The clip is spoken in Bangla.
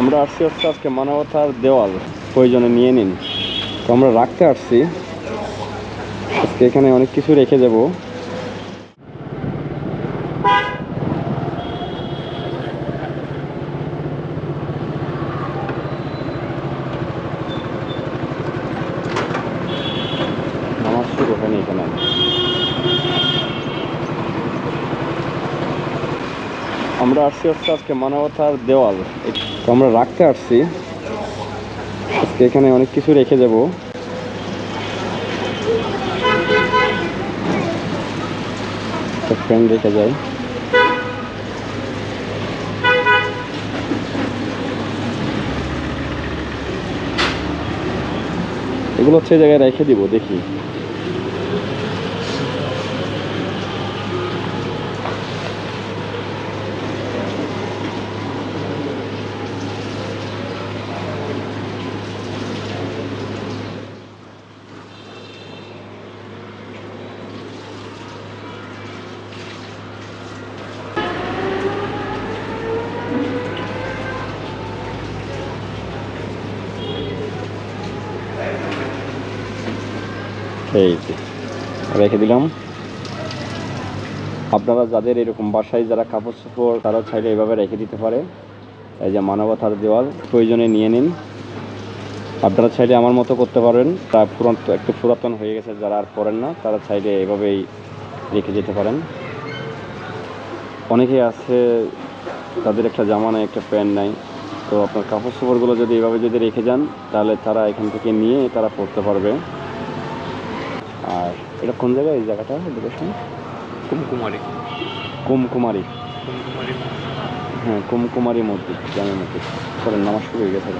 আমরা আসছি হচ্ছে আজকে মানবতার দেওয়াল, প্রয়োজনে নিয়ে নিন। তো আমরা রাখতে আসছি। আজকে এখানে অনেক কিছু রেখে দেব। নামাজ শুরু এখানে। আমরা আসছি হচ্ছে আজকে মানবতার দেওয়াল। তো আমরা রাখতে আসছি। এখানে অনেক কিছু রেখে দেব। ফ্রেন্ড রেখে যায় এগুলো হচ্ছে জায়গায় রেখে দিব, দেখি। এই রেখে দিলাম। আপনারা যাদের এরকম বাসায় যারা কাপড় চোপড়, তারা চাইলে এভাবে রেখে দিতে পারে। এই যে মানবতার দেওয়াল, প্রয়োজনে নিয়ে নিন। আপনারা চাইলে আমার মতো করতে পারেন। তা পুরান, একটু পুরাতন হয়ে গেছে, যারা আর পড়েন না, তারা চাইলে এভাবেই রেখে যেতে পারেন। অনেকেই আছে, তাদের একটা জামা নাই, একটা প্যান্ট নাই। তো আপনার কাপড় চোপড়গুলো যদি এভাবে যদি রেখে যান, তাহলে তারা এখান থেকে নিয়ে তারা পড়তে পারবে। আর এটা কোন জায়গায় এই জায়গাটা লোকেশন কুমকুমারী। কুমকুমারি। কুমকুমারি হ্যাঁ কুমকুমারী মসজিদ জামে মসজিদ করেন নামাজ শুরু হয়ে গেছে।